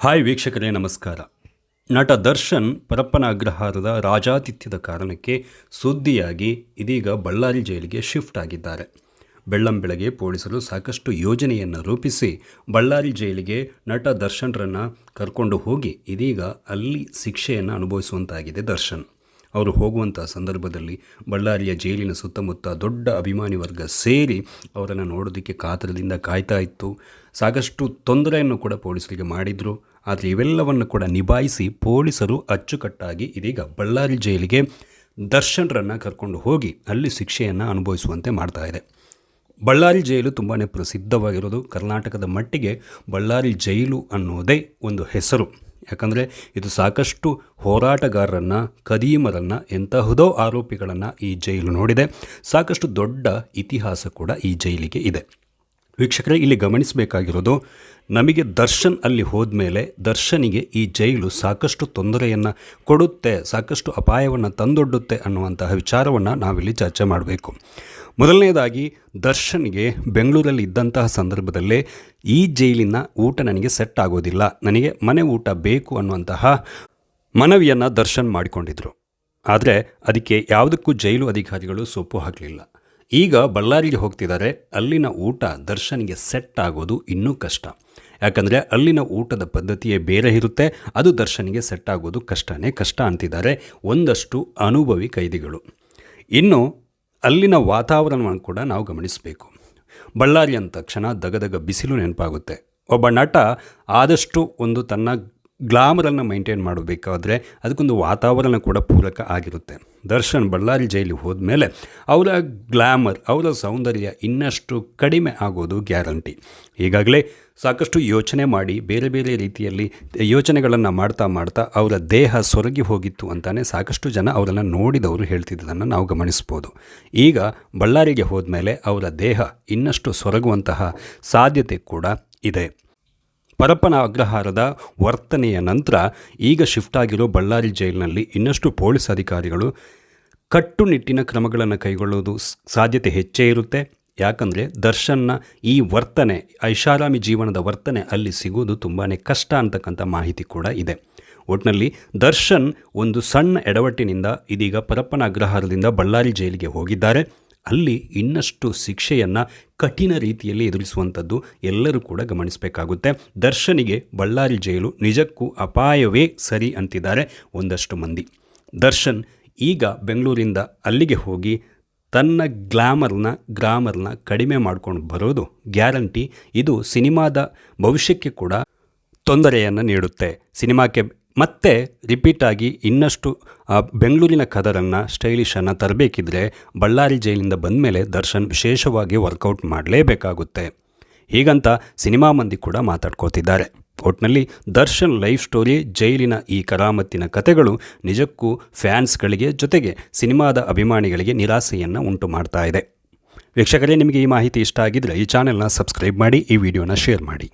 Hi ವೀಕ್ಷಕರೇ, ನಮಸ್ಕಾರ. ನಟ ದರ್ಶನ್ ಪರಪ್ಪನ ಅಗ್ರಹಾರದ ರಾಜಾತಿಥ್ಯದ ಕಾರಣಕ್ಕೆ ಸುದ್ದಿಯಾಗಿ ಇದೀಗ ಬಳ್ಳಾರಿ ಜೈಲಿಗೆ ಶಿಫ್ಟ್ ಆಗಿದ್ದಾರೆ. ಬೆಳ್ಳಂಬೆಳಗ್ಗೆ ಪೊಲೀಸರು ಸಾಕಷ್ಟು ಯೋಜನೆಯನ್ನು ರೂಪಿಸಿ ಬಳ್ಳಾರಿ ಜೈಲಿಗೆ ನಟ ದರ್ಶನ್ರನ್ನು ಕರ್ಕೊಂಡು ಹೋಗಿ ಇದೀಗ ಅಲ್ಲಿ ಶಿಕ್ಷೆಯನ್ನು ಅನುಭವಿಸುವಂತಾಗಿದೆ ದರ್ಶನ್. ಅವರು ಹೋಗುವಂಥ ಸಂದರ್ಭದಲ್ಲಿ ಬಳ್ಳಾರಿಯ ಜೈಲಿನ ಸುತ್ತಮುತ್ತ ದೊಡ್ಡ ಅಭಿಮಾನಿ ವರ್ಗ ಸೇರಿ ಅವರನ್ನು ನೋಡೋದಕ್ಕೆ ಕಾತರದಿಂದ ಕಾಯ್ತಾ ಇತ್ತು. ಸಾಕಷ್ಟು ತೊಂದರೆಯನ್ನು ಕೂಡ ಪೊಲೀಸರಿಗೆ ಮಾಡಿದರು. ಆದರೆ ಇವೆಲ್ಲವನ್ನು ಕೂಡ ನಿಭಾಯಿಸಿ ಪೊಲೀಸರು ಅಚ್ಚುಕಟ್ಟಾಗಿ ಇದೀಗ ಬಳ್ಳಾರಿ ಜೈಲಿಗೆ ದರ್ಶನರನ್ನು ಕರ್ಕೊಂಡು ಹೋಗಿ ಅಲ್ಲಿ ಶಿಕ್ಷೆಯನ್ನು ಅನುಭವಿಸುವಂತೆ ಮಾಡ್ತಾ ಇದೆ. ಬಳ್ಳಾರಿ ಜೈಲು ತುಂಬಾ ಪ್ರಸಿದ್ಧವಾಗಿರೋದು. ಕರ್ನಾಟಕದ ಮಟ್ಟಿಗೆ ಬಳ್ಳಾರಿ ಜೈಲು ಅನ್ನೋದೇ ಒಂದು ಹೆಸರು. ಯಾಕಂದರೆ ಇದು ಸಾಕಷ್ಟು ಹೋರಾಟಗಾರರನ್ನು ಕದೀಮರನ್ನು ಎಂತಹುದೋ ಆರೋಪಿಗಳನ್ನು ಈ ಜೈಲು ನೋಡಿದೆ. ಸಾಕಷ್ಟು ದೊಡ್ಡ ಇತಿಹಾಸ ಕೂಡ ಈ ಜೈಲಿಗೆ ಇದೆ. ವೀಕ್ಷಕರೇ, ಇಲ್ಲಿ ಗಮನಿಸಬೇಕಾಗಿರೋದು, ನಮಗೆ ದರ್ಶನ್ ಅಲ್ಲಿ ಹೋದ ಮೇಲೆ ದರ್ಶನಿಗೆ ಈ ಜೈಲು ಸಾಕಷ್ಟು ತೊಂದರೆಯನ್ನು ಕೊಡುತ್ತೆ, ಸಾಕಷ್ಟು ಅಪಾಯವನ್ನು ತಂದೊಡ್ಡುತ್ತೆ ಅನ್ನುವಂತಹ ವಿಚಾರವನ್ನು ನಾವಿಲ್ಲಿ ಚರ್ಚೆ ಮಾಡಬೇಕು. ಮೊದಲನೇದಾಗಿ, ದರ್ಶನ್ಗೆ ಬೆಂಗಳೂರಲ್ಲಿ ಇದ್ದಂತಹ ಸಂದರ್ಭದಲ್ಲೇ ಈ ಜೈಲಿನ ಊಟ ನನಗೆ ಸೆಟ್ ಆಗೋದಿಲ್ಲ. ನನಗೆ ಮನೆ ಊಟ ಬೇಕು ಅನ್ನುವಂತಹ ಮನವಿಯನ್ನು ದರ್ಶನ್ ಮಾಡಿಕೊಂಡಿದ್ರು. ಆದರೆ ಅದಕ್ಕೆ ಯಾವುದಕ್ಕೂ ಜೈಲು ಅಧಿಕಾರಿಗಳು ಸೊಪ್ಪು ಹಾಕಲಿಲ್ಲ. ಈಗ ಬಳ್ಳಾರಿಗೆ ಹೋಗ್ತಿದ್ದಾರೆ ಅಲ್ಲಿನ ಊಟ ದರ್ಶನ್ಗೆ ಸೆಟ್ ಆಗೋದು ಇನ್ನೂ ಕಷ್ಟ. ಯಾಕಂದರೆ ಅಲ್ಲಿನ ಊಟದ ಪದ್ಧತಿಯೇ ಬೇರೆ ಇರುತ್ತೆ, ಅದು ದರ್ಶನಿಗೆ ಸೆಟ್ ಆಗೋದು ಕಷ್ಟನೇ ಕಷ್ಟ ಅಂತಿದ್ದಾರೆ ಒಂದಷ್ಟು ಅನುಭವಿ ಕೈದಿಗಳು. ಇನ್ನು ಅಲ್ಲಿನ ವಾತಾವರಣವನ್ನು ಕೂಡ ನಾವು ಗಮನಿಸಬೇಕು. ಬಳ್ಳಾರಿ ಅಂದ ತಕ್ಷಣ ದಗದಗ ಬಿಸಿಲು ನೆನಪಾಗುತ್ತೆ. ಒಬ್ಬ ನಟ ಆದಷ್ಟು ಒಂದು ತನ್ನ ಗ್ಲಾಮರನ್ನು ಮೈಂಟೈನ್ ಮಾಡಬೇಕಾದ್ರೆ ಅದಕ್ಕೊಂದು ವಾತಾವರಣ ಕೂಡ ಪೂರಕ ಆಗಿರುತ್ತೆ. ದರ್ಶನ್ ಬಳ್ಳಾರಿ ಜೈಲಿಗೆ ಹೋದ್ಮೇಲೆ ಅವರ ಗ್ಲಾಮರ್, ಅವರ ಸೌಂದರ್ಯ ಇನ್ನಷ್ಟು ಕಡಿಮೆ ಆಗೋದು ಗ್ಯಾರಂಟಿ. ಈಗಾಗಲೇ ಸಾಕಷ್ಟು ಯೋಚನೆ ಮಾಡಿ, ಬೇರೆ ಬೇರೆ ರೀತಿಯಲ್ಲಿ ಯೋಚನೆಗಳನ್ನು ಮಾಡ್ತಾ ಮಾಡ್ತಾ ಅವರ ದೇಹ ಸೊರಗಿ ಹೋಗಿತ್ತು ಅಂತಾನೆ ಸಾಕಷ್ಟು ಜನ ಅವರನ್ನು ನೋಡಿದವರು ಹೇಳ್ತಿದ್ದದನ್ನು ನಾವು ಗಮನಿಸ್ಬೋದು. ಈಗ ಬಳ್ಳಾರಿಗೆ ಹೋದ್ಮೇಲೆ ಅವರ ದೇಹ ಇನ್ನಷ್ಟು ಸೊರಗುವಂತಹ ಸಾಧ್ಯತೆ ಕೂಡ ಇದೆ. ಪರಪ್ಪನ ಅಗ್ರಹಾರದ ವರ್ತನೆಯ ನಂತರ ಈಗ ಶಿಫ್ಟ್ ಆಗಿರೋ ಬಳ್ಳಾರಿ ಜೈಲಿನಲ್ಲಿ ಇನ್ನಷ್ಟು ಪೊಲೀಸ್ ಅಧಿಕಾರಿಗಳು ಕಟ್ಟುನಿಟ್ಟಿನ ಕ್ರಮಗಳನ್ನು ಕೈಗೊಳ್ಳೋದು ಸಾಧ್ಯತೆ ಹೆಚ್ಚೇ ಇರುತ್ತೆ. ಯಾಕಂದರೆ ದರ್ಶನ್ನ ಈ ವರ್ತನೆ, ಐಷಾರಾಮಿ ಜೀವನದ ವರ್ತನೆ ಅಲ್ಲಿ ಸಿಗೋದು ತುಂಬಾ ಕಷ್ಟ ಅಂತಕ್ಕಂಥ ಮಾಹಿತಿ ಕೂಡ ಇದೆ. ಒಟ್ಟಿನಲ್ಲಿ ದರ್ಶನ್ ಒಂದು ಸಣ್ಣ ಎಡವಟ್ಟಿನಿಂದ ಇದೀಗ ಪರಪ್ಪನ ಅಗ್ರಹಾರದಿಂದ ಬಳ್ಳಾರಿ ಜೈಲಿಗೆ ಹೋಗಿದ್ದಾರೆ. ಅಲ್ಲಿ ಇನ್ನಷ್ಟು ಶಿಕ್ಷೆಯನ್ನು ಕಠಿಣ ರೀತಿಯಲ್ಲಿ ಎದುರಿಸುವಂಥದ್ದು ಎಲ್ಲರೂ ಕೂಡ ಗಮನಿಸಬೇಕಾಗುತ್ತೆ. ದರ್ಶನಿಗೆ ಬಳ್ಳಾರಿ ಜೈಲು ನಿಜಕ್ಕೂ ಅಪಾಯವೇ ಸರಿ ಅಂತಿದ್ದಾರೆ ಒಂದಷ್ಟು ಮಂದಿ. ದರ್ಶನ್ ಈಗ ಬೆಂಗಳೂರಿಂದ ಅಲ್ಲಿಗೆ ಹೋಗಿ ತನ್ನ ಗ್ಲಾಮರ್ನ ಗ್ರಾಮರ್ನ ಕಡಿಮೆ ಮಾಡ್ಕೊಂಡು ಬರೋದು ಗ್ಯಾರಂಟಿ. ಇದು ಸಿನಿಮಾದ ಭವಿಷ್ಯಕ್ಕೆ ಕೂಡ ತೊಂದರೆಯನ್ನು ನೀಡುತ್ತೆ. ಸಿನಿಮಾಕ್ಕೆ ಮತ್ತೆ ರಿಪೀಟ್ ಆಗಿ ಇನ್ನಷ್ಟು ಬೆಂಗಳೂರಿನ ಕದರನ್ನು ಸ್ಟೈಲಿಶನ್ನು ತರಬೇಕಿದ್ರೆ ಬಳ್ಳಾರಿ ಜೈಲಿಂದ ಬಂದ ಮೇಲೆ ದರ್ಶನ್ ವಿಶೇಷವಾಗಿ ವರ್ಕೌಟ್ ಮಾಡಲೇಬೇಕಾಗುತ್ತೆ. ಹೀಗಂತ ಸಿನಿಮಾ ಮಂದಿ ಕೂಡ ಮಾತಾಡ್ಕೋತಿದ್ದಾರೆ. ಒಟ್ಟಿನಲ್ಲಿ ದರ್ಶನ್ ಲೈಫ್ ಸ್ಟೋರಿ ಜೈಲಿನ ಈ ಕರಾಮತ್ತಿನ ಕಥೆಗಳು ನಿಜಕ್ಕೂ ಫ್ಯಾನ್ಸ್ಗಳಿಗೆ ಜೊತೆಗೆ ಸಿನಿಮಾದ ಅಭಿಮಾನಿಗಳಿಗೆ ನಿರಾಸೆಯನ್ನು ಉಂಟು ಮಾಡ್ತಾ ಇದೆ. ವೀಕ್ಷಕರೇ, ನಿಮಗೆ ಈ ಮಾಹಿತಿ ಇಷ್ಟ ಆಗಿದ್ದರೆ ಈ ಚಾನೆಲ್ನ ಸಬ್ಸ್ಕ್ರೈಬ್ ಮಾಡಿ, ಈ ವಿಡಿಯೋನ ಶೇರ್ ಮಾಡಿ.